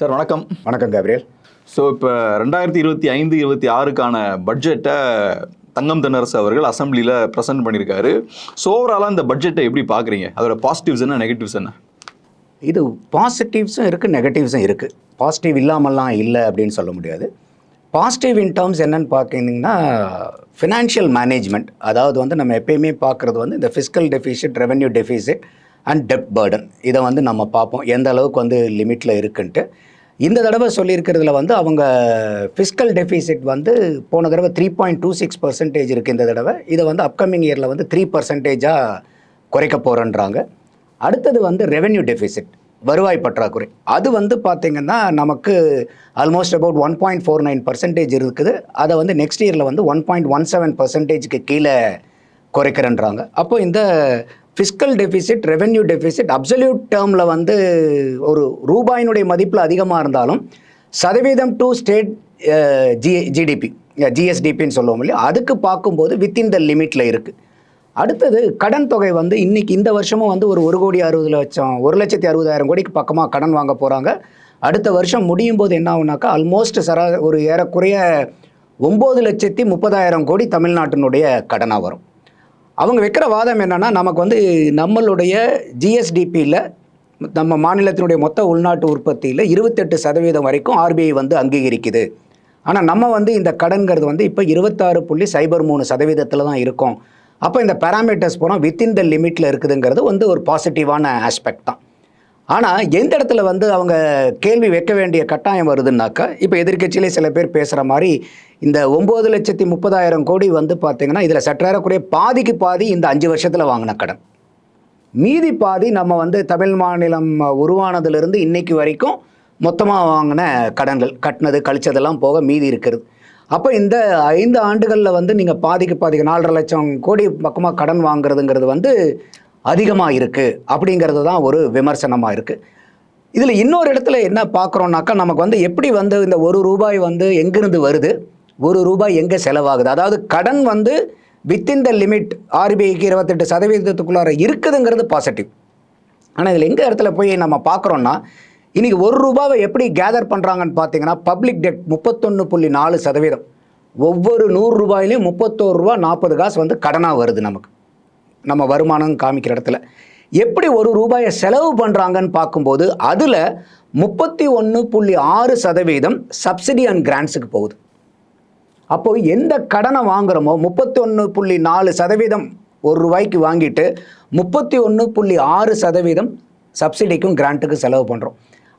Sir வணக்கம். வணக்கம் gabriel so இப்போ ரெண்டாயிரத்தி இருபத்தி ஐந்து இருபத்தி ஆறுக்கான பட்ஜெட்டை தங்கம் தென்னரசு அவர்கள் அசெம்பிளியில் ப்ரெசென்ட் பண்ணியிருக்காரு ஸோ ஓவராலாக இந்த பட்ஜெட்டை எப்படி பார்க்குறீங்க அதோட பாசிட்டிவ்ஸ் என்ன நெகட்டிவ்ஸ் என்ன? இது பாசிட்டிவ்ஸும் இருக்குது நெகட்டிவ்ஸும் இருக்குது பாசிட்டிவ் இல்லாமல்லாம் இல்லை அப்படின்னு சொல்ல முடியாது. பாசிட்டிவ் இன் டேர்ம்ஸ் என்னன்னு பார்க்கிங்கன்னா ஃபினான்ஷியல் மேனேஜ்மெண்ட் அதாவது வந்து நம்ம எப்பயுமே பார்க்குறது வந்து இந்த fiscal deficit revenue deficit and dept burden இதை வந்து நம்ம பார்ப்போம். எந்த அளவுக்கு வந்து லிமிட்டில் இருக்குன்ட்டு. இந்த தடவை சொல்லியிருக்கிறதுல வந்து அவங்க ஃபிஸ்கல் டெஃபிசிட் வந்து போன தடவை three point two six percentage இருக்குது இந்த தடவை. இதை வந்து அப்கமிங் இயரில் வந்து த்ரீ பர்சன்டேஜாக குறைக்க போகிறேன்றாங்க அடுத்தது வந்து ரெவென்யூ டெஃபிசிட் வருவாய் பற்றாக்குறை. அது வந்து பார்த்திங்கன்னா நமக்கு almost about one point four nine percentage இருக்குது. அதை வந்து நெக்ஸ்ட் இயரில் வந்து ஒன் பாயிண்ட் ஒன் செவன் பர்சன்டேஜ்க்கு கீழே குறைக்கிறேன்றாங்க. அப்போ இந்த fiscal deficit revenue deficit absolute டேர்மில் வந்து ஒரு ரூபாயினுடைய மதிப்பில் அதிகமாக இருந்தாலும் சதவீதம் டு ஸ்டேட் ஜி ஜிடிபி ஜிஎஸ்டிபின்னு சொல்லுவோம் இல்லையா? அதுக்கு பார்க்கும்போது வித்தின் த லிமிட்டில் இருக்குது அடுத்தது கடன் தொகை வந்து இன்னைக்கு இந்த வருஷமும் வந்து ஒரு ஒரு கோடி அறுபது லட்சம் ஒரு லட்சத்தி அறுபதாயிரம் கோடிக்கு பக்கமாக கடன் வாங்க போகிறாங்க அடுத்த வருஷம் முடியும் போது என்ன ஆகுனாக்கா ஆல்மோஸ்ட் சரா ஒரு ஏறக்குறைய ஒம்பது லட்சத்தி முப்பதாயிரம் கோடி தமிழ்நாட்டினுடைய கடனாக வரும். அவங்க வைக்கிற வாதம் என்னென்னா நமக்கு வந்து நம்மளுடைய ஜிஎஸ்டிபியில் நம்ம மாநிலத்தினுடைய மொத்த உள்நாட்டு உற்பத்தியில் இருபத்தெட்டு சதவீதம் வரைக்கும் ஆர்பிஐ வந்து அங்கீகரிக்குது. ஆனால் நம்ம வந்து இந்த கடன்கிறது வந்து இப்போ இருபத்தாறு புள்ளி சைபர் மூணு சதவீதத்தில் தான் இருக்கும். அப்போ இந்த பேராமீட்டர்ஸ் பூரா வித்தின் த லிமிட்டில் இருக்குதுங்கிறது வந்து ஒரு பாசிட்டிவான ஆஸ்பெக்ட் தான். ஆனால் எந்த இடத்துல வந்து அவங்க கேள்வி வைக்க வேண்டிய கட்டாயம் வருதுன்னாக்கா இப்போ எதிர்கட்சியிலே சில பேர் பேசுகிற மாதிரி இந்த ஒம்பது லட்சத்தி முப்பதாயிரம் கோடி வந்து பார்த்தீங்கன்னா இதில் சற்றேறக்குறைய பாதிக்கு பாதி இந்த அஞ்சு வருஷத்தில் வாங்கின கடன். மீதி பாதி நம்ம வந்து தமிழ் மாநிலம் உருவானதுலேருந்து இன்றைக்கு வரைக்கும் மொத்தமாக வாங்கின கடன்கள் கட்டினது கழிச்சதெல்லாம் போக மீதி இருக்கிறது. அப்போ இந்த ஐந்து ஆண்டுகளில் வந்து நீங்கள் பாதிக்கு பாதிக்கு நாலரை லட்சம் கோடி பக்கமாக கடன் வாங்குறதுங்கிறது வந்து அதிகமாக இருக்குது அப்படிங்கிறது தான் ஒரு விமர்சனமாக இருக்குது இதில் இன்னொரு இடத்துல என்ன பார்க்குறோம்னாக்கா நமக்கு வந்து எப்படி வந்து இந்த ஒரு ரூபாய் வந்து எங்கிருந்து வருது? ஒரு ரூபாய் எங்கே செலவாகுது? அதாவது கடன் வந்து வித்தின் த லிமிட் ஆர்பிஐக்கு இருபத்தெட்டு சதவீதத்துக்குள்ளார இருக்குதுங்கிறது பாசிட்டிவ் ஆனால் இதில் எங்கே இடத்துல போய் நம்ம பார்க்குறோன்னா இன்றைக்கி ஒரு ரூபாவை எப்படி கேதர் பண்ணுறாங்கன்னு பார்த்தீங்கன்னா பப்ளிக் டெட் முப்பத்தொன்று புள்ளி நாலு சதவீதம். ஒவ்வொரு நூறு ரூபாயிலையும் முப்பத்தோரு ரூபா நாற்பது காசு வந்து கடனாக வருது நமக்கு. நம்ம வருமானம் காமிக்கிற இடத்துல. எப்படி ஒரு ரூபாயை செலவு பண்ணுறாங்கன்னு பார்க்கும்போது அதில் முப்பத்தி ஒன்று புள்ளி ஆறு சதவீதம் சப்சிடி அண்ட் கிராண்ட்ஸுக்கு போகுது. அப்போ எந்த கடனை வாங்குறோமோ முப்பத்தி ஒன்று புள்ளி நாலு சதவீதம் ஒரு ரூபாய்க்கு வாங்கிட்டு முப்பத்தி ஒன்று புள்ளி ஆறு சதவீதம் சப்சிடிக்கும் கிராண்ட்டுக்கும் செலவு பண்ணுறோம்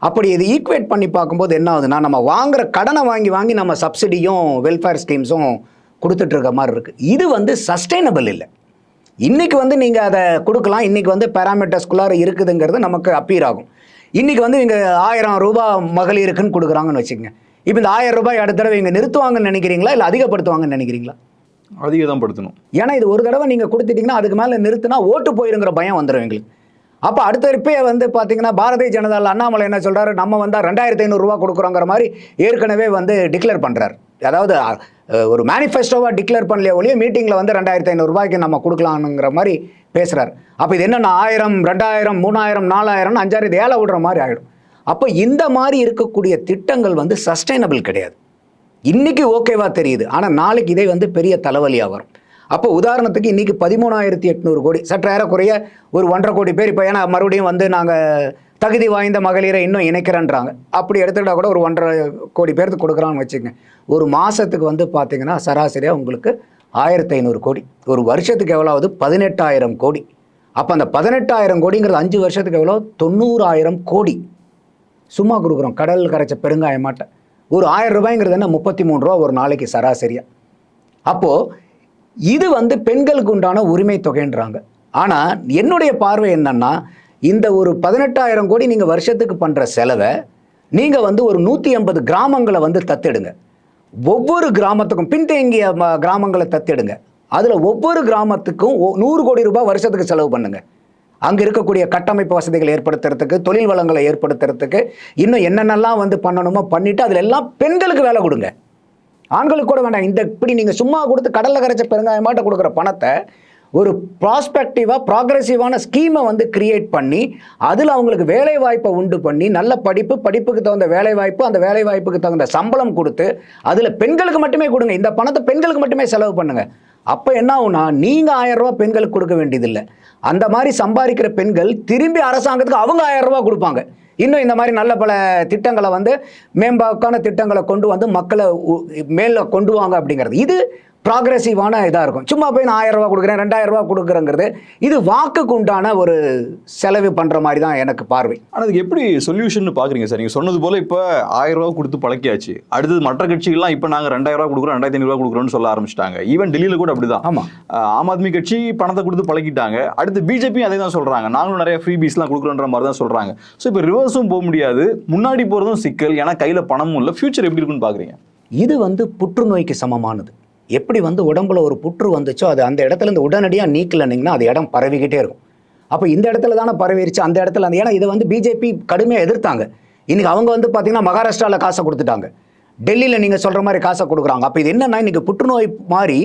அப்படி இது ஈக்குவேட் பண்ணி பார்க்கும்போது என்ன ஆகுதுன்னா நம்ம வாங்குற கடனை வாங்கி வாங்கி நம்ம சப்சிடியும் வெல்ஃபேர் ஸ்கீம்ஸும் கொடுத்துட்ருக்க மாதிரி இருக்குது இது வந்து சஸ்டைனபிள் இல்லை. இன்னைக்கு வந்து நீங்கள் அதை கொடுக்கலாம். இன்னைக்கு வந்து பேராமீட்டர்ஸ்குள்ளார இருக்குதுங்கிறது நமக்கு அப்பீர் ஆகும். இன்னைக்கு வந்து இங்கே ஆயிரம் ரூபாய் மகளிருக்குன்னு கொடுக்குறாங்கன்னு வச்சுக்கோங்க. இப்போ இந்த ஆயிரம் ரூபாய் அடுத்த தடவை இங்கே நிறுத்துவாங்கன்னு நினைக்கிறீங்களா? இல்லை அதிகப்படுத்துவாங்கன்னு நினைக்கிறீங்களா? அதிகம் படுத்தணும் ஏன்னா இது ஒரு தடவை நீங்கள் கொடுத்துட்டீங்கன்னா அதுக்கு மேலே நிறுத்தினா ஓட்டு போயிருங்கிற பயம் வந்துடும் எங்களுக்கு. அப்போ அடுத்த இருப்பே வந்து பார்த்தீங்கன்னா பாரதிய ஜனதாவில் அண்ணாமலை என்ன சொல்கிறாரு நம்ம வந்தால் ரெண்டாயிரத்தி ஐநூறுரூவா கொடுக்குறோங்கிற மாதிரி ஏற்கனவே வந்து டிக்ளேர் பண்ணுறாரு அதாவது ஒரு மேனிஃபெஸ்டோவாக டிக்ளேர் பண்ணலையே ஒழிய மீட்டிங்கில் வந்து ரெண்டாயிரத்தி ஐநூறுரூபாய்க்கு நம்ம கொடுக்கலாம்ங்கிற மாதிரி பேசுகிறார் அப்போ இது என்னென்ன ஆயிரம் ரெண்டாயிரம் மூணாயிரம் நாலாயிரம்னு அஞ்சாயிரம் ஏழை விடுற மாதிரி ஆகிடும் அப்போ இந்த மாதிரி இருக்கக்கூடிய திட்டங்கள் வந்து சஸ்டைனபிள் கிடையாது. இன்றைக்கி ஓகேவா தெரியுது. ஆனால் நாளைக்கு இதே வந்து பெரிய தலைவலியாக வரும். அப்போ உதாரணத்துக்கு இன்றைக்கி பதிமூணாயிரத்தி எட்நூறு கோடி சற்று ஏறக்குறைய ஒரு ஒன்றரை கோடி பேர் இப்போ ஏன்னா மறுபடியும் வந்து நாங்கள் தகுதி வாய்ந்த மகளிரை இன்னும் இணைக்கிறேன்றாங்க. அப்படி எடுத்துக்கிட்டால் கூட ஒரு ஒன்றரை கோடி பேருக்கு கொடுக்குறான்னு வச்சுங்க ஒரு மாதத்துக்கு வந்து பார்த்தீங்கன்னா சராசரியாக உங்களுக்கு ஆயிரத்தி ஐநூறு கோடி. ஒரு வருஷத்துக்கு எவ்வளோவது பதினெட்டாயிரம் கோடி. அப்போ அந்த பதினெட்டாயிரம் கோடிங்கிறது அஞ்சு வருஷத்துக்கு எவ்வளோ தொண்ணூறாயிரம் கோடி. சும்மா கொடுக்குறோம். கடல் கரைச்ச பெருங்காயமாட்ட ஒரு ஆயிரம் ரூபாய்ங்கிறது என்ன? முப்பத்தி மூணு ரூபா ஒரு நாளைக்கு சராசரியாக அப்போது இது வந்து பெண்களுக்கு உண்டான உரிமை தொகைன்றாங்க ஆனால் என்னுடைய பார்வை என்னன்னா இந்த ஒரு பதினெட்டாயிரம் கோடி நீங்கள் வருஷத்துக்கு பண்ணுற செலவை நீங்கள் வந்து ஒரு நூற்றி ஐம்பது கிராமங்களை வந்து தத்தெடுங்க. ஒவ்வொரு கிராமத்துக்கும் பின்தங்கிய ம- கிராமங்களை தத்தெடுங்க. அதில் ஒவ்வொரு கிராமத்துக்கும் நூறு கோடி ரூபாய் வருஷத்துக்கு செலவு பண்ணுங்கள் அங்கே இருக்கக்கூடிய கட்டமைப்பு வசதிகள் ஏற்படுத்துறதுக்கு தொழில் வளங்களை ஏற்படுத்துறதுக்கு இன்னும் என்னென்னலாம் வந்து பண்ணணுமோ பண்ணிவிட்டு அதில் எல்லாம் பெண்களுக்கு வேலை கொடுங்க. ஆண்களுக்கு கூட வேண்டாம். இந்த இப்படி நீங்கள் சும்மா கொடுத்து கடலில் கரைச்ச பெருங்காயமாட்ட கொடுக்குற பணத்தை ஒரு ப்ராஸ்பெக்டிவாக ப்ராக்ரெசிவான ஸ்கீமை வந்து கிரியேட் பண்ணி அதில் அவங்களுக்கு வேலை வாய்ப்பை உண்டு பண்ணி நல்ல படிப்பு படிப்புக்கு தகுந்த வேலை வாய்ப்பு அந்த வேலை வாய்ப்புக்கு தகுந்த சம்பளம் கொடுத்து அதில் பெண்களுக்கு மட்டுமே கொடுங்க. இந்த பணத்தை பெண்களுக்கு மட்டுமே செலவு பண்ணுங்கள் அப்போ என்ன ஆகும்னா நீங்கள் ஆயிரம் பெண்களுக்கு கொடுக்க வேண்டியதில்லை. அந்த மாதிரி சம்பாதிக்கிற பெண்கள் திரும்பி அரசாங்கத்துக்கு அவங்க ஆயிரம் கொடுப்பாங்க. இன்னும் இந்த மாதிரி நல்ல பல திட்டங்களை வந்து மேம்பாக்கான திட்டங்களை கொண்டு வந்து மக்களை உ- கொண்டு வாங்க அப்படிங்கிறது. இது ப்ராக்ரெசிவான இதாக இருக்கும். சும்மா போய் நான் ஆயிரம் ரூபா கொடுக்குறேன் ரெண்டாயிரம் ரூபா கொடுக்குறேங்கிறது இது வாக்குக்கு உண்டான ஒரு செலவு பண்ணுற மாதிரி தான் எனக்கு பார்வை. ஆனால் அதுக்கு எப்படி சொல்யூஷன் பார்க்குறீங்க சார்? நீங்கள் சொன்னது போல் இப்போ ஆயிரம் ரூபா கொடுத்து பழக்கியாச்சு. அடுத்தது மற்ற கட்சிகள்லாம் இப்போ நாங்கள் ரெண்டாயிரம் ரூபா கொடுக்குறோம் ரெண்டாயிரத்தி ஐநூறுவா கொடுக்குறோம்னு சொல்ல ஆரம்பிச்சிட்டாங்க. ஈவன் டெல்லியில் கூட அப்படிதான். ஆமாம் ஆஹ் ஆம் ஆத்மி கட்சி பணத்தை கொடுத்து பழக்கிட்டாங்க. அடுத்து பிஜேபி அதே தான் சொல்றாங்க. நாங்களும் நிறைய ஃப்ரீ பீஸ்லாம் கொடுக்குறோன்ற மாதிரி தான் சொல்றாங்க. ஸோ இப்போ ரிவர்ஸும் போக முடியாது. முன்னாடி போறதும் சிக்கல். ஏன்னா கையில பணமும் இல்லை. ஃபியூச்சர் எப்படி இருக்குன்னு பாக்குறீங்க? இது வந்து புற்றுநோய்க்கு சமமானது. எப்படி வந்து உடம்புல ஒரு புற்று வந்துச்சோ அது அந்த இடத்துல இருந்து உடனடியாக நீக்கலனிங்கன்னா அது இடம் பரவிக்கிட்டே இருக்கும். அப்போ இந்த இடத்துல தானே பரவிருச்சு அந்த இடத்துல அந்த ஏன்னா இதை வந்து பிஜேபி கடுமையாக எதிர்த்தாங்க. இன்னைக்கு அவங்க வந்து பார்த்தீங்கன்னா மகாராஷ்டிராவில் காசை கொடுத்துட்டாங்க. டெல்லியில் நீங்கள் சொல்கிற மாதிரி காசை கொடுக்குறாங்க. அப்போ இது என்னன்னா இன்னைக்கு புற்றுநோய் மாதிரி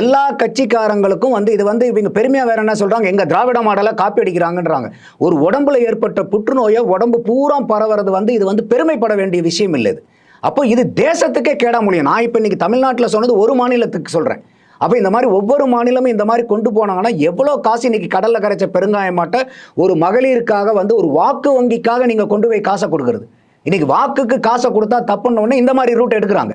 எல்லா கட்சிக்காரங்களுக்கும் வந்து இது வந்து இவங்க பெருமையாக வேற என்ன சொல்கிறாங்க எங்கள் திராவிட மாடலை காப்பி அடிக்கிறாங்கன்றாங்க. ஒரு உடம்புல ஏற்பட்ட புற்றுநோயை உடம்பு பூரா பரவுறது வந்து இது வந்து பெருமைப்பட வேண்டிய விஷயம் இல்லை இது. அப்போ இது தேசத்துக்கே கேடா முடியும் நான் இப்போ இன்னைக்கு தமிழ்நாட்டில் சொன்னது ஒரு மாநிலத்துக்கு சொல்கிறேன் அப்போ இந்த மாதிரி ஒவ்வொரு மாநிலமும் இந்த மாதிரி கொண்டு போனாங்கன்னா எவ்வளோ காசு இன்றைக்கி கடலில் கரைச்ச பெருங்காயமாட்ட ஒரு மகளிருக்காக வந்து ஒரு வாக்கு வங்கிக்காக நீங்கள் கொண்டு போய் காசை கொடுக்குறது. இன்றைக்கி வாக்குக்கு காசை கொடுத்தா தப்புன்ன இந்த மாதிரி ரூட் எடுக்கிறாங்க.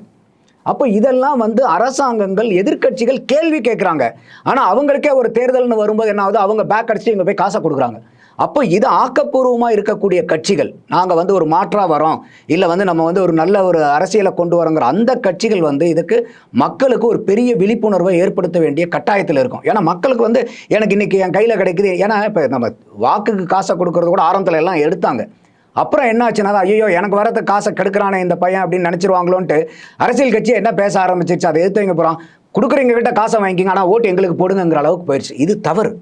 அப்போ இதெல்லாம் வந்து அரசாங்கங்கள் எதிர்க்கட்சிகள் கேள்வி கேட்குறாங்க. ஆனால் அவங்களுக்கே ஒரு தேர்தல்னு வரும்போது என்ன ஆகுது? அவங்க பேக் அடிச்சு இங்கே போய் காசை கொடுக்குறாங்க. அப்போ இது ஆக்கப்பூர்வமாக இருக்கக்கூடிய கட்சிகள். நாங்கள் வந்து ஒரு மாற்றாக வரோம். இல்லை வந்து நம்ம வந்து ஒரு நல்ல ஒரு அரசியலை கொண்டு வரோங்கிற அந்த கட்சிகள் வந்து இதுக்கு மக்களுக்கு ஒரு பெரிய விழிப்புணர்வை ஏற்படுத்த வேண்டிய கட்டாயத்தில் இருக்கும். ஏன்னா மக்களுக்கு வந்து எனக்கு இன்னைக்கு என் கையில் கிடைக்குது. ஏன்னா இப்போ நம்ம வாக்குக்கு காசை கொடுக்கறது கூட ஆரம்பத்தில் எல்லாம் எடுத்தாங்க. அப்புறம் என்ன ஆச்சுன்னா ஐயோ எனக்கு வரது காசை கெடுக்கிறானே இந்த பையன் அப்படின்னு நினச்சிருவாங்களோன்ட்டு அரசியல் கட்சியை என்ன பேச ஆரம்பிச்சிருச்சு? அதை எடுத்து வைங்க போகிறான் கொடுக்குறவங்க கிட்ட காசை வாங்கிக்கிங்க. ஆனால் ஓட்டு எங்களுக்கு போடுங்கிற அளவுக்கு போயிடுச்சு இது தவறு.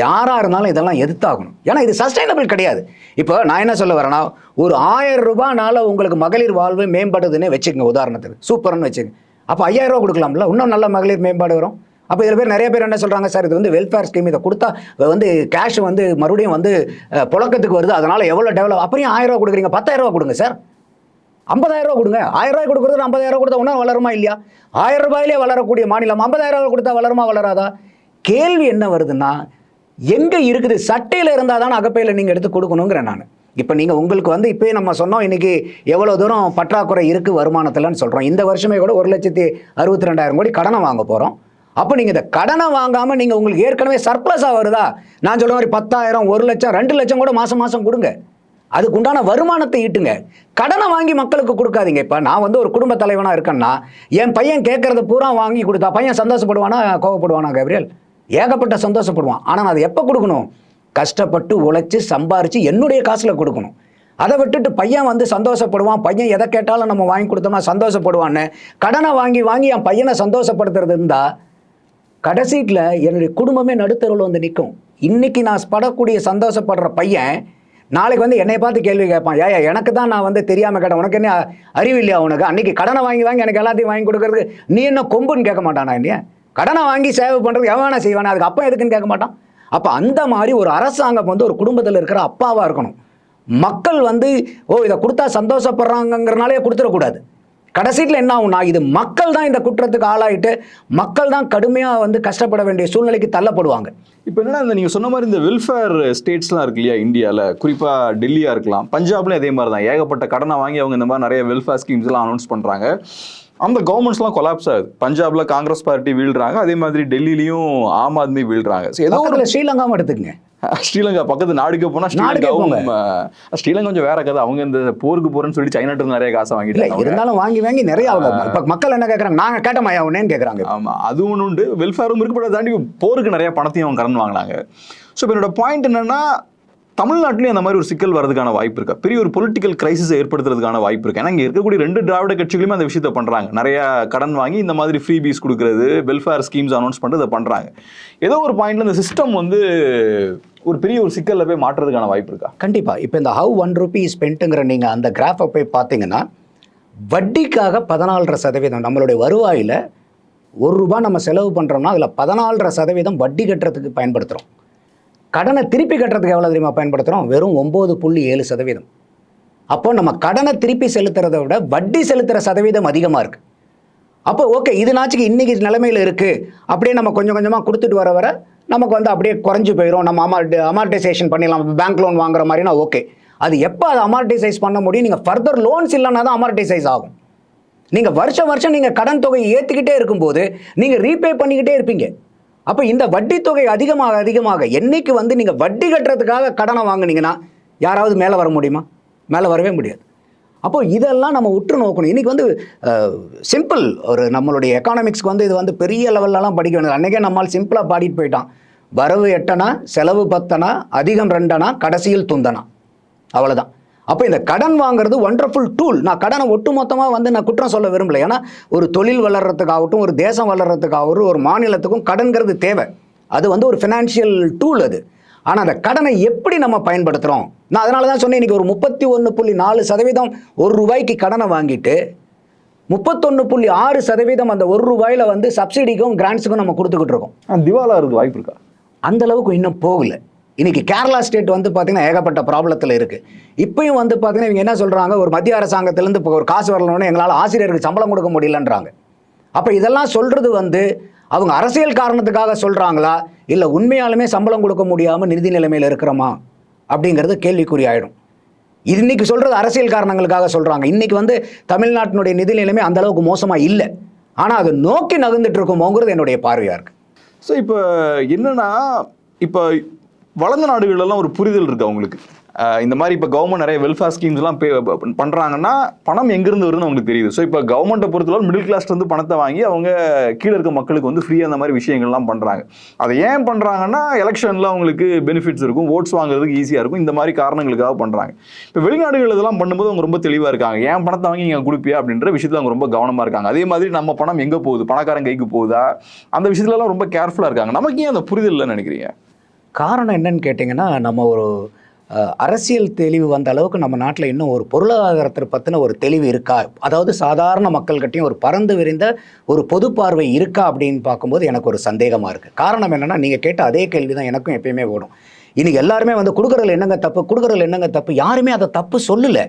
யாராக இருந்தாலும் இதெல்லாம் எதிர்த்தாகணும். ஏன்னா இது சஸ்டைனபிள் கிடையாது. இப்போ நான் என்ன சொல்ல வரேன்னா ஒரு ஆயிரம் ரூபாய்னால உங்களுக்கு மகளிர் வாழ்வு மேம்படுதுன்னே வச்சுக்கோங்க உதாரணத்துக்கு. சூப்பர்னு வச்சுக்கோங்க. அப்போ ஐயாயிரம் ரூபா கொடுக்கலாம்ல இன்னும் நல்ல மகளிர் மேம்பாடு வரும். அப்போ இதில் பேர் நிறைய பேர் என்ன சொல்கிறாங்க சார் இது வந்து வெல்ஃபேர் ஸ்கீம் இதை கொடுத்தா வந்து கேஷ் வந்து மறுபடியும் வந்து புழக்கத்துக்கு வருது அதனால் எவ்வளோ டெவலப் அப்படியும் ஆயிரம் ரூபா கொடுக்குறீங்க? பத்தாயிரம் ரூபா கொடுங்க சார். ஐம்பதாயிரம் ரூபா கொடுங்க. ஆயிரம் ரூபாய் கொடுக்குறது ஐம்பதாயிரம் ரூபா கொடுத்தா ஒன்றும் வளருமா இல்லையா? ஆயிரம் ரூபாயிலே வளரக்கூடிய மாநிலம் ஐம்பதாயிரம் ரூபாய் கொடுத்தா வளருமா வளராதா? கேள்வி என்ன வருதுன்னா எங்கே இருக்குது? சட்டையில் இருந்தால் தானே அகப்பையில் நீங்கள் எடுத்து கொடுக்கணுங்கிறேன் நான். இப்போ நீங்கள் உங்களுக்கு வந்து இப்போயே நம்ம சொன்னோம் இன்னைக்கு எவ்வளோ தூரம் பற்றாக்குறை இருக்குது வருமானத்தில்னு சொல்கிறோம் இந்த வருஷமே கூட ஒரு லட்சத்தி அறுபத்தி ரெண்டாயிரம் கோடி கடனை வாங்க போகிறோம் அப்போ நீங்கள் இந்த கடனை வாங்காமல் நீங்கள் உங்களுக்கு ஏற்கனவே சர்ப்ளஸாக வருதா? நான் சொல்ற மாதிரி பத்தாயிரம் ஒரு லட்சம் ரெண்டு லட்சம் கூட மாதம் மாதம் கொடுங்க. அதுக்கு உண்டான வருமானத்தை ஈட்டுங்க. கடனை வாங்கி மக்களுக்கு கொடுக்காதீங்க. இப்போ நான் வந்து ஒரு குடும்ப தலைவனாக இருக்கேன்னா என் பையன் கேட்கறத பூரா வாங்கி கொடுத்தா பையன் சந்தோஷப்படுவானா கோவப்படுவானா கேப்ரியல்? ஏகப்பட்ட சந்தோஷப்படுவான். ஆனால் நான் அதை எப்போ கொடுக்கணும்? கஷ்டப்பட்டு உழைச்சி சம்பாரித்து என்னுடைய காசில் கொடுக்கணும். அதை விட்டுட்டு பையன் வந்து சந்தோஷப்படுவான். பையன் எதை கேட்டாலும் நம்ம வாங்கி கொடுத்தோம்னா சந்தோஷப்படுவான்னு. கடனை வாங்கி வாங்கி என் பையனை சந்தோஷப்படுத்துறது இருந்தால் கடைசீட்டில் என்னுடைய குடும்பமே நடுத்தருவில் வந்து நிற்கும். இன்றைக்கி நான் படக்கூடிய சந்தோஷப்படுற பையன் நாளைக்கு வந்து என்னை பார்த்து கேள்வி கேட்பான். ஏயா எனக்கு தான் நான் வந்து தெரியாமல் கேட்டேன். உனக்கு என்ன அறிவு இல்லையா உனக்கு? அன்றைக்கி கடனை வாங்கி வாங்கி எனக்கு எல்லாத்தையும் வாங்கி கொடுக்கறதுக்கு நீ என்ன கொம்புன்னு கேட்க மாட்டானா இல்லையா கடனை வாங்கி சேவை பண்ணுறது எவனா செய்வானே அதுக்கு அப்பா எதுக்குன்னு கேட்க மாட்டான். அப்போ அந்த மாதிரி ஒரு அரசாங்கம் வந்து ஒரு குடும்பத்தில் இருக்கிற அப்பாவாக இருக்கணும். மக்கள் வந்து ஓ இதை கொடுத்தா சந்தோஷப்படுறாங்கங்கிறனாலே கொடுத்துடக்கூடாது. கடைசியில் என்ன ஆகும்னா இது மக்கள் தான் இந்த குற்றத்துக்கு ஆளாயிட்டு மக்கள் தான் கடுமையாக வந்து கஷ்டப்பட வேண்டிய சூழ்நிலைக்கு தள்ளப்படுவாங்க. இப்போ என்னன்னா இந்த நீங்கள் சொன்ன மாதிரி இந்த வெல்ஃபேர் ஸ்டேட்ஸ்லாம் இருக்கு இல்லையா இந்தியாவில் குறிப்பாக டெல்லியாக இருக்கலாம் பஞ்சாப்லேயும் அதே மாதிரி தான் ஏகப்பட்ட கடனை வாங்கி அவங்க இந்த மாதிரி நிறைய வெல்ஃபேர் ஸ்கீம்ஸ்லாம் அனௌன்ஸ் பண்ணுறாங்க அந்த கவர்மெண்ட்ஸ்லாம் கொலாப்ஸ் ஆகுது. பஞ்சாப்ல காங்கிரஸ் பார்ட்டி வீழ்றாங்க. அதே மாதிரி டெல்லியிலயும் ஆம் ஆத்மி வீழ்றாங்க. ஏதோ ஒரு ஸ்ரீலங்காவும் எடுத்துக்கங்க. ஸ்ரீலங்கா பக்கத்து நாடுக்கு போனா ஸ்ரீலங்கா கொஞ்சம் வேற கதை. அவங்க இந்த போருக்கு போறேன்னு சொல்லி இருந்து நிறைய காசை அவங்க. இருந்தாலும் வாங்கி வாங்கி நிறைய இப்போ மக்கள் என்ன கேட்குறாங்க நாங்கள் கேட்டோமாயா உடனேன்னு கேட்குறாங்க ஆமா அது ஒன்று உண்டு. வெல்ஃபேரும் இருக்கு பட் தாண்டி போருக்கு நிறைய பணத்தையும் அவங்க கடன் வாங்கினாங்க. ஸோ என்னோட பாயிண்ட் என்னன்னா தமிழ்நாட்டிலையும் அந்த மாதிரி ஒரு சிக்கல் வரதுக்கான வாய்ப்பு இருக்கா. பெரிய ஒரு பொலிட்டிக்கல் கிரைசிஸ் ஏற்படுத்துறதுக்கான வாய்ப்பு இருக்கு. ஏன்னா இங்கே இருக்கக்கூடிய ரெண்டு திராவிட கட்சிகளுமே அந்த விஷயத்தை பண்றாங்க. நிறைய கடன் வாங்கி இந்த மாதிரி ஃப்ரீ பீஸ் கொடுக்கறது வெல்ஃபேர் ஸ்கீம்ஸ் அனௌன்ஸ் பண்ணுறது இதை பண்றாங்க. ஏதோ ஒரு பாயிண்ட்ல இந்த சிஸ்டம் வந்து ஒரு பெரிய ஒரு சிக்கல்ல போய் மாற்றுறதுக்கான வாய்ப்பு இருக்கா? கண்டிப்பாக இப்போ இந்த ஹவு ஒன் ருபி ஸ்பென்ட்டுங்கிற நீங்கள் அந்த கிராஃபை போய் பார்த்தீங்கன்னா வட்டிக்காக பதினாலரை சதவீதம் நம்மளுடைய வருவாயில் ஒரு ரூபாய் நம்ம செலவு பண்ணுறோம்னா அதில் பதினாலரை சதவீதம் வட்டி கட்டுறதுக்கு பயன்படுத்துகிறோம் கடனை திருப்பி கட்டுறதுக்கு எவ்வளோ தெரியுமா பயன்படுத்துகிறோம் வெறும் ஒம்பது புள்ளி ஏழு சதவீதம். அப்போ நம்ம கடனை திருப்பி செலுத்துறதை விட வட்டி செலுத்துகிற சதவீதம் அதிகமாக இருக்குது அப்போ ஓகே இது நாச்சுக்கு இன்றைக்கி நிலைமையில் இருக்குது அப்படியே நம்ம கொஞ்சம் கொஞ்சமாக கொடுத்துட்டு வர வர நமக்கு வந்து அப்படியே குறைஞ்சி போயிடும் நம்ம அமார்ட் அமார்டைசேஷன் பண்ணிடலாம். பேங்க் லோன் வாங்குற மாதிரினா ஓகே. அது எப்போ அதை அமார்டைசைஸ் பண்ண முடியும்? நீங்கள் ஃபர்தர் லோன்ஸ் இல்லைன்னா தான் அமார்டைசைஸ் ஆகும். நீங்கள் வருஷம் வருஷம் நீங்கள் கடன் தொகையை ஏற்றிக்கிட்டே இருக்கும்போது நீங்கள் ரீபே பண்ணிக்கிட்டே இருப்பீங்க. அப்போ இந்த வட்டித்தொகை தொகை அதிகமாக அதிகமாக என்னைக்கு வந்து நீங்கள் வட்டி கட்டுறதுக்காக கடனை வாங்கினீங்கன்னா யாராவது மேலே வர முடியுமா? மேலே வரவே முடியாது. அப்போ இதெல்லாம் நம்ம உற்று நோக்கணும். இன்றைக்கி வந்து சிம்பிள் ஒரு நம்மளுடைய எக்கானமிக்ஸ்க்கு வந்து இது வந்து பெரிய லெவல்லலாம் படிக்க வேண்டியது. அன்றைக்கே நம்மால் சிம்பிளாக பாடிட்டு போயிட்டான். வரவு எட்டனா செலவு பத்தனா அதிகம் ரெண்டனா கடைசியில் துந்தனா. அவ்வளோதான் அப்போ இந்த கடன் வாங்குறது ஒண்டர்ஃபுல் டூல் நான் கடனை ஒட்டுமொத்தமாக வந்து நான் குற்றம் சொல்ல விரும்பல. ஏன்னா ஒரு தொழில் வளர்கிறதுக்காகட்டும் ஒரு தேசம் வளர்கிறதுக்காகட்டும் ஒரு மாநிலத்துக்கும் கடன்கிறது தேவை. அது வந்து ஒரு ஃபினான்ஷியல் டூல் அது. ஆனால் அந்த கடனை எப்படி நம்ம பயன்படுத்துகிறோம் நான் அதனால தான் சொன்னேன் இன்றைக்கி ஒரு முப்பத்தி ஒன்று புள்ளி நாலு சதவீதம் ஒரு ரூபாய்க்கு கடனை வாங்கிட்டு முப்பத்தொன்று புள்ளி ஆறு சதவீதம் அந்த ஒரு ரூபாயில் வந்து சப்சிடிக்கும் கிராண்ட்ஸுக்கும் நம்ம கொடுத்துக்கிட்டு இருக்கோம். திவாலா இருக்கு வாய்ப்பு இருக்கா? அந்த அளவுக்கு இன்னும் போகல. இன்னைக்கு கேரளா ஸ்டேட் வந்து பார்த்தீங்கன்னா ஏகப்பட்ட ப்ராப்ளத்தில் இருக்குது இப்பயும் வந்து பார்த்தீங்கன்னா இவங்க என்ன சொல்கிறாங்க ஒரு மத்திய அரசாங்கத்திலேருந்து இப்போ ஒரு காசு வரலன்னு எங்களால் ஆசிரியருக்கு சம்பளம் கொடுக்க முடியலன்றாங்க. அப்போ இதெல்லாம் சொல்கிறது வந்து அவங்க அரசியல் காரணத்துக்காக சொல்கிறாங்களா இல்லை உண்மையாலுமே சம்பளம் கொடுக்க முடியாமல் நிதி நிலைமையில் இருக்கிறோமா? அப்படிங்கிறது கேள்விக்குறி ஆயிடும். இது இன்னைக்கு சொல்கிறது அரசியல் காரணங்களுக்காக சொல்கிறாங்க இன்னைக்கு வந்து தமிழ்நாட்டினுடைய நிதி நிலைமை அந்த அளவுக்கு மோசமாக இல்லை. ஆனால் அதை நோக்கி நகர்ந்துட்டு இருக்குமோங்கிறது என்னுடைய பார்வையாக இருக்குது ஸோ இப்போ என்னன்னா இப்போ வளர்ந்த நாடுகளெல்லாம் ஒரு புரிதல் இருக்கு அவங்களுக்கு. இந்த மாதிரி இப்போ கவர்மெண்ட் நிறைய வெல்ஃபேர் ஸ்கீம்ஸ்லாம் பே பண்ணுறாங்கன்னா பணம் எங்கேருந்து வருதுன்னு அவங்களுக்கு தெரியுது. ஸோ இப்போ கவர்மெண்ட்டை பொறுத்தவரை மிடில் கிளாஸ்லேருந்து பணத்தை வாங்கி அவங்க கீழே இருக்க மக்களுக்கு வந்து ஃப்ரீயாக அந்த மாதிரி விஷயங்கள்லாம் பண்ணுறாங்க அதை ஏன் பண்ணுறாங்கன்னா எலெக்ஷனில் அவங்களுக்கு பெனிஃபிட்ஸ் இருக்கும் ஓட்ஸ் வாங்குறதுக்கு ஈஸியாக இருக்கும் இந்த மாதிரி காரணங்களுக்காக பண்ணுறாங்க இப்போ வெளிநாடுகள் இதெல்லாம் பண்ணும்போது அவங்க ரொம்ப தெளிவாக இருக்காங்க. ஏன் பணத்தை வாங்கி நீங்கள் கொடுப்பியா அப்படின்ற விஷயத்தில் அவங்க ரொம்ப கவனமாக இருக்காங்க. அதே மாதிரி நம்ம பணம் எங்கே போகுது? பணக்காரன் கைக்கு போகுதா? அந்த விஷயத்துலலாம் ரொம்ப கேர்ஃபுல்லாக இருக்காங்க. நமக்கு ஏன் அந்த புரிதல் இல்லைன்னு நினைக்கிறீங்க? காரணம் என்னன்னு கேட்டிங்கன்னா நம்ம ஒரு அரசியல் தெளிவு வந்த அளவுக்கு நம்ம நாட்டில் இன்னும் ஒரு பொருளாதாரத்தை பற்றின ஒரு தெளிவு இருக்கா? அதாவது சாதாரண மக்கள்கிட்டையும் ஒரு பறந்து விரிந்த ஒரு பொது பார்வை இருக்கா அப்படின்னு பார்க்கும்போது எனக்கு ஒரு சந்தேகமாக இருக்குது காரணம் என்னென்னா நீங்கள் கேட்ட அதே கேள்வி தான் எனக்கும் எப்பயுமே ஓடும். இன்றைக்கி எல்லாருமே வந்து கொடுக்குறதுல என்னங்க தப்பு? கொடுக்குறதுல என்னங்க தப்பு? யாருமே அதை தப்பு சொல்லலை.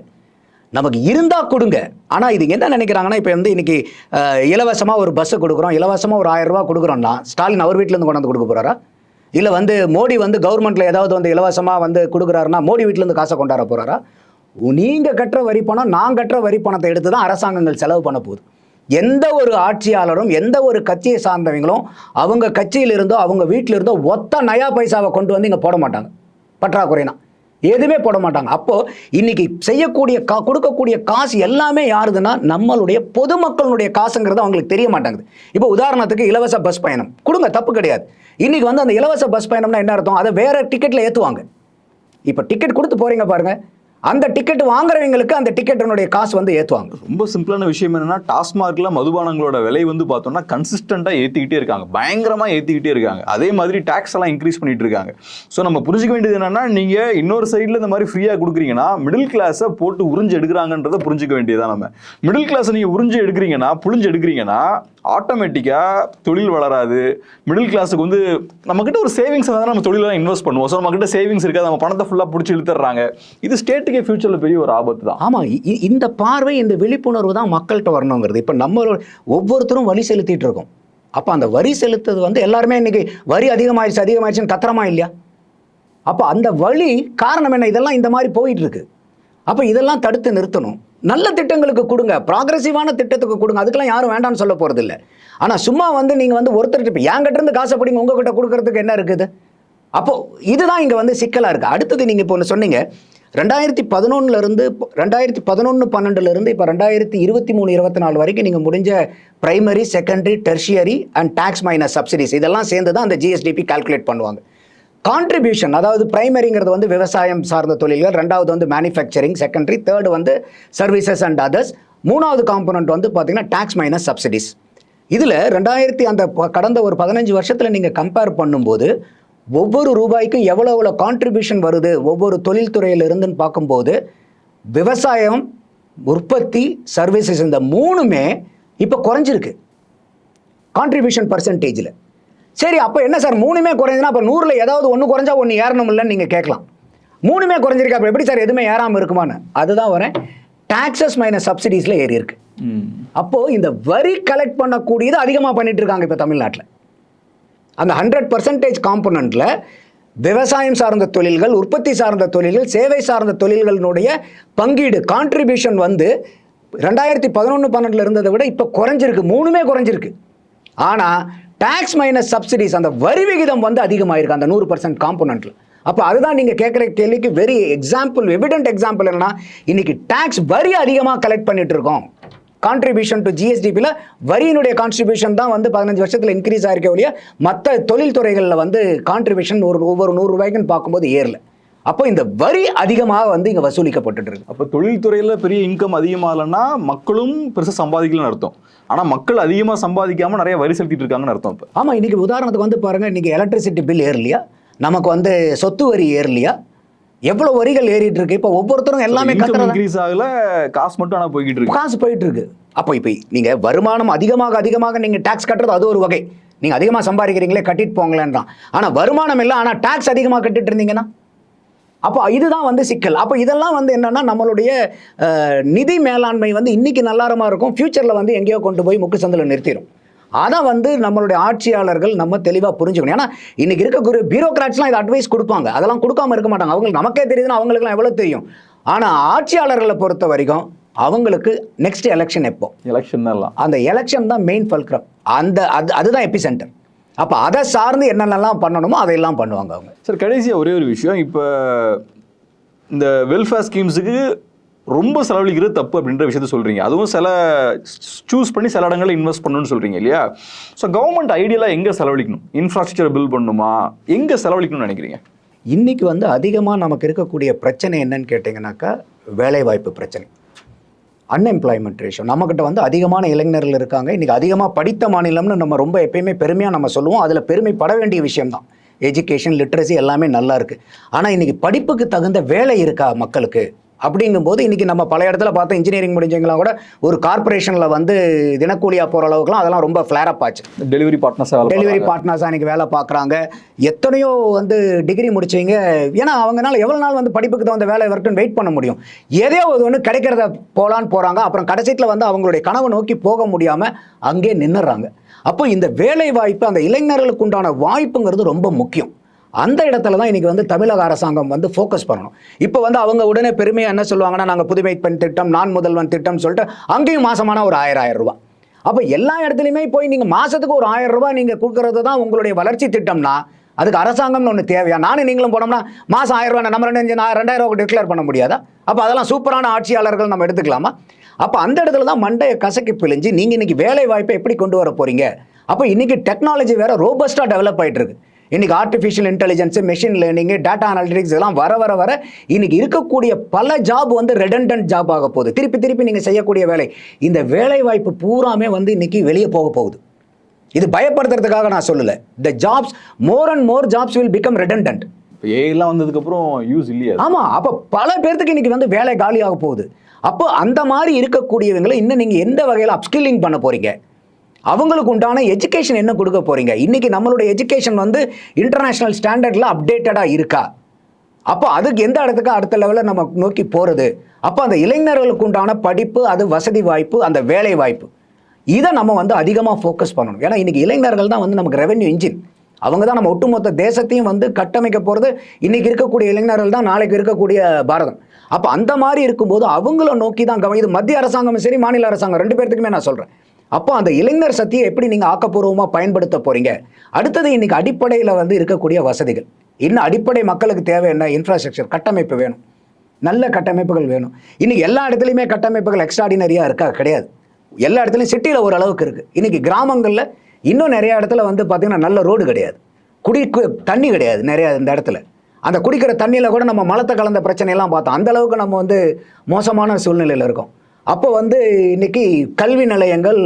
நமக்கு இருந்தால் கொடுங்க. ஆனால் இது என்ன நினைக்கிறாங்கன்னா இப்போ வந்து இன்றைக்கி இலவசமாக ஒரு பஸ்ஸு கொடுக்குறோம். இலவசமாக ஒரு ஆயிரம் ரூபாய் கொடுக்குறோம்னா ஸ்டாலின் அவர் வீட்டிலேருந்து கொண்டாந்து கொடுக்க போகிறாரா இல்லை வந்து மோடி வந்து கவர்மெண்ட்டில் ஏதாவது வந்து இலவசமாக வந்து கொடுக்குறாருன்னா மோடி வீட்டிலேருந்து காசை கொண்டாட போகிறாரா நீங்கள் கட்டுற வரி பணம் நான் கட்டுற வரி பணத்தை எடுத்து தான் அரசாங்கங்கள் செலவு பண்ண போகுது. எந்த ஒரு ஆட்சியாளரும் எந்த ஒரு கட்சியை சார்ந்தவங்களும் அவங்க கட்சியிலிருந்தோ அவங்க வீட்டில் இருந்தோ ஒத்த நயா பைசாவை கொண்டு வந்து இங்கே போட மாட்டாங்க. பற்றாக்குறைனா. எதுவுமே போட மாட்டாங்க. அப்போ இன்னைக்கு செய்யக்கூடிய கா கொடுக்கக்கூடிய காசு எல்லாமே யாருதுன்னா நம்மளுடைய பொதுமக்களுடைய காசுங்கிறது அவங்களுக்கு தெரிய மாட்டாங்குது. இப்போ உதாரணத்துக்கு இலவச பஸ் பயணம். கொடுங்க தப்பு கிடையாது. இன்னைக்கு வந்து அந்த இலவச பஸ் பயணம்னா என்ன அர்த்தம்? அதை வேற டிக்கெட்ல ஏற்றுவாங்க இப்போ டிக்கெட் கொடுத்து போறீங்க பாருங்க. அந்த டிக்கெட் வாங்குறவங்களுக்கு அந்த டிக்கெட்டினுடைய காசு வந்து ஏற்றுவாங்க ரொம்ப சிம்பிளான விஷயம் என்னன்னா டாஸ்மார்க்ல மதுபானங்களோட விலை வந்து பார்த்தோம்னா கன்சிஸ்டண்டாக ஏற்றிக்கிட்டே இருக்காங்க. பயங்கரமாக ஏற்றிக்கிட்டே இருக்காங்க. அதே மாதிரி டாக்ஸ் எல்லாம் இன்க்ரீஸ் பண்ணிட்டு இருக்காங்க. ஸோ நம்ம புரிஞ்சுக்க வேண்டியது என்னன்னா நீங்கள் இன்னொரு சைடில் இந்த மாதிரி ஃப்ரீயாக கொடுக்குறீங்கன்னா மிடில் கிளாஸை போட்டு உறிஞ்சு எடுக்கிறாங்கன்றத புரிஞ்சுக்க வேண்டியதாக நம்ம. மிடில் கிளாஸை நீங்கள் உறிஞ்சு எடுக்கிறீங்கன்னா புழிஞ்சு எடுக்கிறீங்கன்னா ஆட்டோமேட்டிக்காக தொழில் வளராது. மிடில் கிளாஸுக்கு வந்து நம்மக்கிட்ட ஒரு சேவிங்ஸ் தான் நம்ம தொழிலாம் இன்வெஸ்ட் பண்ணுவோம். ஸோ நம்மக்கிட்ட சேவிங்ஸ் இருக்காது. நம்ம பணத்தை ஃபுல்லாக பிடிச்சி இழுத்துறாங்க இது ஸ்டேட் ஸ்டேட்டுக்கே ஃபியூச்சரில் பெரிய ஒரு ஆபத்து தான். ஆமாம் இந்த பார்வை இந்த விழிப்புணர்வு தான் மக்கள்கிட்ட வரணுங்கிறது. இப்போ நம்ம ஒவ்வொருத்தரும் வரி செலுத்திட்டு இருக்கோம். அப்போ அந்த வரி செலுத்துறது வந்து எல்லாருமே இன்னைக்கு வரி அதிகமாயிடுச்சு அதிகமாயிடுச்சுன்னு கத்துறமா இல்லையா? அப்போ அந்த வழி காரணம் என்ன? இதெல்லாம் இந்த மாதிரி போயிட்டு இருக்கு. அப்போ இதெல்லாம் தடுத்து நிறுத்தணும். நல்ல திட்டங்களுக்கு கொடுங்க. ப்ராக்ரஸிவான திட்டத்துக்கு கொடுங்க. அதுக்கெல்லாம் யாரும் வேண்டாம்னு சொல்ல போகிறது இல்லை ஆனால் சும்மா வந்து நீங்கள் வந்து ஒருத்தர்கிட்ட இப்போ என்கிட்ட இருந்து காசை பிடிங்க உங்ககிட்ட கொடுக்கறதுக்கு என்ன இருக்குது? அப்போது இதுதான் இங்கே வந்து சிக்கலாக இருக்குது அடுத்தது நீங்கள் இப்போ ஒன்று சொன்னீங்க. ரெண்டாயிரத்தி பதினொன்னுலேருந்து ரெண்டாயிரத்தி பதினொன்று பன்னெண்டுலேருந்து இப்போ ரெண்டாயிரத்தி இருபத்தி மூணு இருபத்தி நாலு வரைக்கும் நீங்கள் முடிஞ்ச primary secondary tertiary and tax minus subsidies இதெல்லாம் சேர்ந்து தான் அந்த ஜிஎஸ்டிபி கால்குலேட் பண்ணுவாங்க. கான்ட்ரிபியூஷன் அதாவது பிரைமரிங்கிறது வந்து விவசாயம் சார்ந்த தொழில்கள் ரெண்டாவது வந்து மேனுஃபேக்சரிங் செகண்டரி தேர்டு வந்து சர்வீசஸ் அண்ட் அதர்ஸ் மூணாவது காம்பனண்ட் வந்து பார்த்தீங்கன்னா டேக்ஸ் மைனஸ் சப்சிடிஸ் இதில் ரெண்டாயிரத்தி அந்த கடந்த ஒரு பதினஞ்சு வருஷத்தில் நீங்கள் கம்பேர் பண்ணும்போது ஒவ்வொரு ரூபாய்க்கும் எவ்வளோ எவ்வளோ கான்ட்ரிபியூஷன் வருது ஒவ்வொரு தொழில்துறையில இருந்துன்னு பார்க்கும்போது விவசாயம் உற்பத்தி சர்வீசஸ் இந்த மூணுமே இப்போ குறைஞ்சிருக்கு. கான்ட்ரிபியூஷன் பர்சன்டேஜில் சரி அப்போ என்ன சார் மூணுமே குறைஞ்சுன்னா அப்போ நூறில் ஏதாவது ஒன்று குறைஞ்சா ஒன்று ஏறணும் இல்லைன்னு நீங்கள் கேட்கலாம். மூணுமே குறைஞ்சிருக்கு அப்போ எப்படி சார் எதுவுமே ஏறாமல் இருக்குமான்னு? அதுதான் வரேன். டாக்ஸஸ் மைனஸ் சப்சிடிஸில் ஏறி இருக்கு. அப்போது இந்த வரி கலெக்ட் பண்ணக்கூடியது அதிகமாக பண்ணிட்டு இருக்காங்க இப்போ தமிழ்நாட்டில். அந்த ஹண்ட்ரட் பர்சன்டேஜ் காம்பனண்ட்டில் விவசாயம் சார்ந்த தொழில்கள் உற்பத்தி சார்ந்த தொழில்கள் சேவை சார்ந்த தொழில்களினுடைய பங்கீடு கான்ட்ரிபியூஷன் வந்து ரெண்டாயிரத்தி பதினொன்று பன்னெண்டில் இருந்ததை விட இப்போ குறைஞ்சிருக்கு. மூணுமே குறைஞ்சிருக்கு. ஆனால் டேக்ஸ் மைனஸ் சப்சிடிஸ் அந்த வரி விகிதம் வந்து அதிகமாயிருக்கு அந்த நூறு பர்சன்ட் காம்பனண்ட்டில் அப்போ அதுதான் நீங்கள் கேட்குற கேள்விக்கு வெரி எக்ஸாம்பிள் எவிடென்ட் எக்ஸாம்பிள் என்னன்னா இன்னைக்கு டேக்ஸ் வரி அதிகமாக கலெக்ட் பண்ணிட்டு இருக்கோம். கான்ட்ரிபியூஷன் டு ஜிஎஸ்டிபியில் வரியினுடைய கான்ட்ரிபியூஷன் தான் வந்து பதினஞ்சு வருஷத்தில் இன்க்ரீஸ் ஆயிருக்க ஒழிய மற்ற தொழில்துறைகளில் வந்து கான்ட்ரிபியூஷன் ஒரு ஒவ்வொரு நூறு ரூபாய்க்குன்னு பார்க்கும்போது ஏறல. அப்போ இந்த வரி அதிகமாக வந்து இங்கே வசூலிக்கப்பட்டுட்டு இருக்கு. அப்ப தொழில்துறையில பெரிய இன்கம் அதிகமாகலன்னா மக்களும் பெருசா சம்பாதிக்கலன்னு அர்த்தம். ஆனா மக்கள் அதிகமா சம்பாதிக்காம நிறைய வரி செலுத்திட்டு இருக்காங்கன்னு அர்த்தம் இப்ப. ஆமாம் இன்னைக்கு உதாரணத்துக்கு வந்து பாருங்க இன்னைக்கு எலக்ட்ரிசிட்டி பில் ஏறலையா? நமக்கு வந்து சொத்து வரி ஏறலையா? எவ்வளோ வரிகள் ஏறிட்டு இருக்கு இப்போ ஒவ்வொருத்தரும் எல்லாமே இன்க்ரீஸ் ஆகல காசு மட்டும் ஆனா போய்கிட்டு இருக்கு. காசு போயிட்டு இருக்கு அப்போ இப்போ நீங்கள் வருமானம் அதிகமாக அதிகமாக நீங்கள் டாக்ஸ் கட்டுறது அது ஒரு வகை. நீங்கள் அதிகமாக சம்பாதிக்கிறீங்களே கட்டிட்டு போங்களேன்றான். ஆனால் வருமானம் இல்லை ஆனால் டாக்ஸ் அதிகமாக கட்டிட்டு இருந்தீங்கன்னா? அப்போ இதுதான் வந்து சிக்கல். அப்போ இதெல்லாம் வந்து என்னன்னா நம்மளுடைய நிதி மேலாண்மை வந்து இன்னைக்கு நல்லாரமா இருக்கும். ஃப்யூச்சரில் வந்து எங்கேயோ கொண்டு போய் முக்கு சந்தில் நிறுத்திடும் அதை வந்து நம்மளுடைய ஆட்சியாளர்கள் நம்ம தெளிவாக புரிஞ்சுக்கணும். ஏன்னா இன்னைக்கு இருக்கக்கூடிய பியூரோக்ராட்ஸ்லாம் இது அட்வைஸ் கொடுப்பாங்க. அதெல்லாம் கொடுக்காம இருக்க மாட்டாங்க. அவங்களுக்கு நமக்கே தெரியுதுன்னா அவங்களுக்குலாம் எவ்வளோ தெரியும். ஆனால் ஆட்சியாளர்களை பொறுத்த வரைக்கும் அவங்களுக்கு நெக்ஸ்ட் எலெக்ஷன் எப்போ? எலெக்ஷன் அந்த எலெக்ஷன் தான் மெயின் ஃபல்க்ரம் அந்த அது அதுதான் எபி சென்டர் அப்போ அதை சார்ந்து என்னென்னலாம் பண்ணணுமோ அதையெல்லாம் பண்ணுவாங்க அவங்க. சார் கடைசியா ஒரே ஒரு விஷயம். இப்போ இந்த வெல்ஃபேர் ஸ்கீம்ஸுக்கு ரொம்ப செலவழிக்கிறது தப்பு அப்படின்ற விஷயத்த சொல்கிறீங்க அதுவும் சில சூஸ் பண்ணி சில இடங்களில் இன்வெஸ்ட் பண்ணணும்னு சொல்கிறீங்க இல்லையா? ஸோ கவர்மெண்ட் ஐடியலாக எங்கே செலவழிக்கணும்? இன்ஃப்ராஸ்ட்ரக்சர் பில் பண்ணணுமா? எங்கே செலவழிக்கணும்னு நினைக்கிறீங்க? இன்றைக்கி வந்து அதிகமாக நமக்கு இருக்கக்கூடிய பிரச்சனை என்னன்னு கேட்டிங்கனாக்கா வேலைவாய்ப்பு பிரச்சனை. அன்எம்ப்ளாய்மெண்ட் ரேஷியோ நம்மக்கிட்ட வந்து அதிகமான இளைஞர்கள் இருக்காங்க. இன்றைக்கி அதிகமாக படித்த மாநிலம்னு நம்ம ரொம்ப எப்பயுமே பெருமையாக நம்ம சொல்லுவோம். அதில் பெருமைப்பட வேண்டிய விஷயம்தான் எஜுகேஷன் லிட்ரஸி எல்லாமே நல்லா இருக்குது ஆனால் இன்றைக்கி படிப்புக்கு தகுந்த வேலை இருக்கா மக்களுக்கு? அப்படிங்கும்போது இன்றைக்கி நம்ம பல இடத்துல பார்த்தா இன்ஜினியரிங் முடிஞ்சவங்களாம் கூட ஒரு கார்ப்பரேஷனில் வந்து தினக்கூலியாக போகிற அளவுக்குலாம் அதெல்லாம் ரொம்ப ஃப்ளேரப் ஆச்சு. டெலிவரி பார்ட்னர்ஸ் டெலிவரி பார்ட்னர்ஸாக அன்றைக்கி வேலை பார்க்குறாங்க. எத்தனையோ வந்து டிகிரி முடிச்சவங்க ஏன்னா அவங்கனால எவ்வளோ நாள் வந்து படிப்புக்கு தகுந்த வேலை வரட்டுன்னு வெயிட் பண்ண முடியும். எதையோ ஒரு ஒன்று கிடைக்கிறத போகலான்னு போகிறாங்க அப்புறம் கடைசியில் வந்து அவங்களுடைய கனவை நோக்கி போக முடியாமல் அங்கேயே நின்னுறாங்க அப்போ இந்த வேலை வாய்ப்பு அந்த இளைஞர்களுக்கு உண்டான வாய்ப்புங்கிறது ரொம்ப முக்கியம். அந்த இடத்துல தான் இன்றைக்கி வந்து தமிழக அரசாங்கம் வந்து ஃபோக்கஸ் பண்ணணும். இப்போ வந்து அவங்க உடனே பெருமையாக என்ன சொல்லுவாங்கன்னா நாங்கள் புதுமை பெண் திட்டம் நான் முதல்வன் திட்டம்னு சொல்லிட்டு அங்கேயும் மாதமான ஒரு ஆயிரம் ஆயிரம் அப்போ எல்லா இடத்துலையுமே போய் நீங்கள் மாதத்துக்கு ஒரு ஆயிரம் ரூபாய் நீங்கள் கொடுக்கறது தான் உங்களுடைய வளர்ச்சி திட்டம்னா அதுக்கு அரசாங்கம்னு ஒன்று தேவையா? நானும் நீங்களும் போனோம்னா மாதம் ஆயிரம் ரூபாய் நம்ம ரெண்டு நான் ரெண்டாயிரம் ரூபா டிக்ளேர் பண்ண முடியாதா? அப்போ அதெல்லாம் சூப்பரான ஆட்சியாளர்கள் நம்ம எடுத்துக்கலாமா? அப்போ அந்த இடத்துல தான் மண்டையை கசக்கி பிழிஞ்சு நீங்கள் இன்றைக்கி வேலை வாய்ப்பை எப்படி கொண்டு வர போறீங்க? அப்போ இன்னைக்கு டெக்னாலஜி வேறு ரோபஸ்ட்டாக டெவலப் ஆகிட்டு இருக்கு. இன்னைக்கு artificial intelligence machine learning data analytics இதெல்லாம் வர வர வர இன்னைக்கு இருக்கக்கூடிய பல ஜாப் வந்து ரெடண்டன்ட் ஜாப் ஆக போகுது. திருப்பி திருப்பி நீங்கள் செய்யக்கூடிய வேலை. இந்த வேலை வாய்ப்பு பூராமே வந்து இன்னைக்கு வெளியே போக போகுது. இது பயப்படுத்துறதுக்காக நான் சொல்லலை. The jobs more and more jobs will become redundant. இப்போ ஏஐலாம் வந்ததுக்கப்புறம் யூஸ் இல்லையா? ஆமா அப்போ பல பேர்த்துக்கு இன்னைக்கு வந்து வேலை காலியாக போகுது. அப்போ அந்த மாதிரி இருக்கக்கூடியவங்களை இன்னும் நீங்க எந்த வகையில் அப்ஸ்கில்லிங் பண்ண போறீங்க? அவங்களுக்கு உண்டான எஜுகேஷன் என்ன கொடுக்க போகிறீங்க இன்றைக்கி நம்மளுடைய எஜுகேஷன் வந்து இன்டர்நேஷ்னல் ஸ்டாண்டர்ட்ல அப்டேட்டடாக இருக்கா? அப்போ அதுக்கு எந்த இடத்துக்கு அடுத்த லெவலில் நம்ம நோக்கி போகிறது அப்போ அந்த இளைஞர்களுக்கு உண்டான படிப்பு அது வசதி வாய்ப்பு அந்த வேலை வாய்ப்பு. இதை நம்ம வந்து அதிகமாக ஃபோக்கஸ் பண்ணணும். ஏன்னா இன்றைக்கி இளைஞர்கள் தான் வந்து நமக்கு ரெவென்யூ இன்ஜின் அவங்க தான் நம்ம ஒட்டுமொத்த தேசத்தையும் வந்து கட்டமைக்க போகிறது இன்றைக்கி இருக்கக்கூடிய இளைஞர்கள் தான் நாளைக்கு இருக்கக்கூடிய பாரதம். அப்போ அந்த மாதிரி இருக்கும்போது அவங்கள நோக்கி தான் கவனம் இது மத்திய அரசாங்கமும் சரி மாநில அரசாங்கம். ரெண்டு பேர்த்துக்குமே நான் சொல்கிறேன் அப்போ அந்த இளைஞர் சக்தியை எப்படி நீங்கள் ஆக்கப்பூர்வமாக பயன்படுத்த போகிறீங்க அடுத்தது இன்றைக்கி அடிப்படையில் வந்து இருக்கக்கூடிய வசதிகள். இன்னும் அடிப்படை மக்களுக்கு தேவை என்ன? இன்ஃப்ராஸ்ட்ரக்சர் கட்டமைப்பு வேணும். நல்ல கட்டமைப்புகள் வேணும். இன்றைக்கி எல்லா இடத்துலையுமே கட்டமைப்புகள் எக்ஸ்ட்ராடினரியாக இருக்கா? கிடையாது. எல்லா இடத்துலையும் சிட்டியில் ஓரளவுக்கு இருக்குது இன்றைக்கி கிராமங்களில் இன்னும் நிறைய இடத்துல வந்து பார்த்திங்கன்னா நல்ல ரோடு கிடையாது. குடி தண்ணி கிடையாது நிறையா இந்த இடத்துல. அந்த குடிக்கிற தண்ணியில் கூட நம்ம மலத்தை கலந்த பிரச்சனையெல்லாம் பார்த்தோம். அந்த அளவுக்கு நம்ம வந்து மோசமான சூழ்நிலையில் இருக்கோம். அப்போ வந்து இன்னைக்கு கல்வி நிலையங்கள்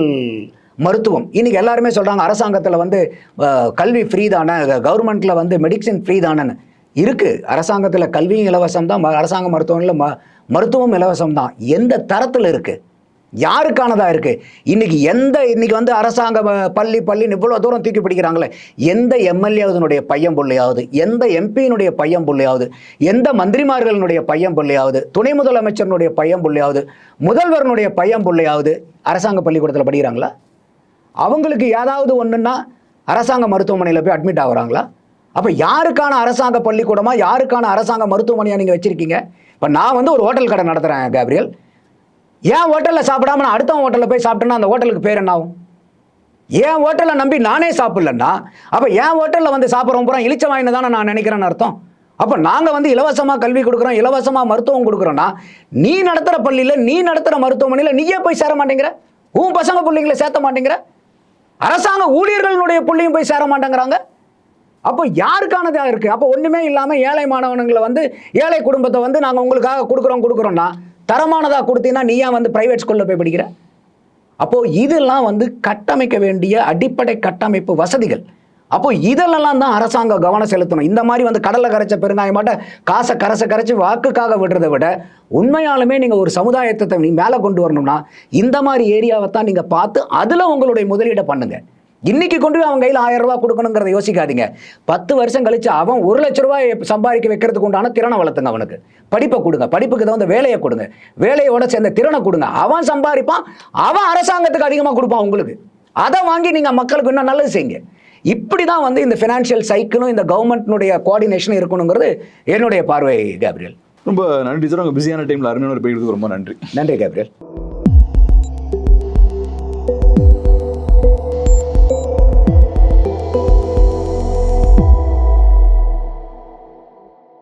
மருத்துவம். இன்னைக்கு எல்லாருமே சொல்கிறாங்க அரசாங்கத்தில் வந்து கல்வி ஃப்ரீ தானே கவர்மெண்ட்டில் வந்து மெடிசின் ஃப்ரீ தானேன்னு. இருக்குது அரசாங்கத்தில் கல்வியும் இலவசம் தான் ம- அரசாங்க மருத்துவங்களில் ம மருத்துவம் இலவசம் தான் எந்த தரத்தில் இருக்குது யாருக்கானதாக இருக்குது இன்றைக்கி எந்த இன்றைக்கி வந்து அரசாங்க பள்ளி பள்ளின்னு இவ்வளோ தூரம் தூக்கி பிடிக்கிறாங்களே எந்த எம்எல்ஏவதனுடைய பையன் பிள்ளையாவது எந்த எம்பியினுடைய பையன் பிள்ளையாவது எந்த மந்திரிமார்களினுடைய பையன் பிள்ளையாவது துணை முதலமைச்சரினுடைய பையன் பிள்ளையாவது முதல்வரனுடைய பையன் பிள்ளையாவது அரசாங்க பள்ளிக்கூடத்தில் படிக்கிறாங்களா? அவங்களுக்கு ஏதாவது ஒன்றுன்னா அரசாங்க மருத்துவமனையில் போய் அட்மிட் ஆகுறாங்களா? அப்போ யாருக்கான அரசாங்க பள்ளிக்கூடமா யாருக்கான அரசாங்க மருத்துவமனையாக நீங்கள் வச்சுருக்கீங்க? இப்போ நான் வந்து ஒரு ஹோட்டல் கடை நடத்துகிறேன் கேப்ரியல். ஏன் ஹோட்டலில் சாப்பிடாம நான் அடுத்த ஹோட்டலில் போய் சாப்பிட்டேன்னா அந்த ஹோட்டலுக்கு பேர் என்ன ஆகும் ஏன் ஹோட்டலை நம்பி நானே சாப்பிட்லன்னா அப்போ என் ஹோட்டலில் வந்து சாப்பிட்றோம் பூரா இழிச்ச வாயின்னு தானே நான் நினைக்கிறேன்னு அர்த்தம்? அப்போ நாங்கள் வந்து இலவசமாக கல்வி கொடுக்குறோம் இலவசமாக மருத்துவம் கொடுக்குறோன்னா நீ நடத்துகிற பள்ளியில் நீ நடத்துகிற மருத்துவமனையில் நீயே போய் சேர மாட்டேங்கிற? உன் பசங்க பிள்ளைங்களை சேர்த்த மாட்டேங்கிற? அரசாங்க ஊழியர்களுடைய புள்ளையும் போய் சேர மாட்டேங்கிறாங்க. அப்போ யாருக்கானதாக இருக்குது அப்போ ஒன்றுமே இல்லாமல் ஏழை மாணவனுங்களை வந்து ஏழை குடும்பத்தை வந்து நாங்கள் உங்களுக்காக கொடுக்குறோம் கொடுக்குறோன்னா தரமானதாக கொடுத்தீங்கன்னா நீ ஏன் வந்து ப்ரைவேட் ஸ்கூலில் போய் படிக்கிற? அப்போ இதெல்லாம் வந்து கட்டமைக்க வேண்டிய அடிப்படை கட்டமைப்பு வசதிகள். அப்போ இதெல்லாம் தான் அரசாங்கம் கவனம் செலுத்தணும். இந்த மாதிரி வந்து கடலை கரைச்ச பெருங்காயம் மாட்ட காசை கரசை கரைச்சி வாக்குக்காக விடுறதை விட உண்மையாலுமே நீங்கள் ஒரு சமுதாயத்தை நீ மேலே கொண்டு வரணும்னா இந்த மாதிரி ஏரியாவை தான் நீங்கள் பார்த்து அதில் உங்களுடைய முதலீடை பண்ணுங்கள் இன்னைக்கு கொண்டு போய் அவன் கையில் ஆயிரம் ரூபாய் கொடுக்கணுங்கிறத யோசிக்காதீங்க. பத்து வருஷம் கழிச்சு அவன் ஒரு லட்ச ரூபாய் சம்பாதிக்க வைக்கிறதுக்கு உண்டான திறனை வளர்த்துங்க அவனுக்கு. படிப்பை கொடுங்க. படிப்புக்கு தகுந்த வேலையை கொடுங்க. வேலையோட சேர்ந்த திறனை கொடுங்க. அவன் சம்பாதிப்பான் அவன் அரசாங்கத்துக்கு அதிகமாக கொடுப்பான் உங்களுக்கு. அதை வாங்கி நீங்கள் மக்களுக்கு இன்னும் நல்லது செய்யுங்க. இப்படி தான் வந்து இந்த ஃபினான்ஷியல் சைக்கிளும் இந்த கவர்மெண்ட்னுடைய கோஆர்டினேஷன் இருக்கணுங்கிறது என்னுடைய பார்வை கேப்ரியல். ரொம்ப நன்றி சார் உங்கள் பிஸியான டைமில் அருமையான ஒரு போயிட்டு ரொம்ப நன்றி. நன்றி கேப்ரியல்.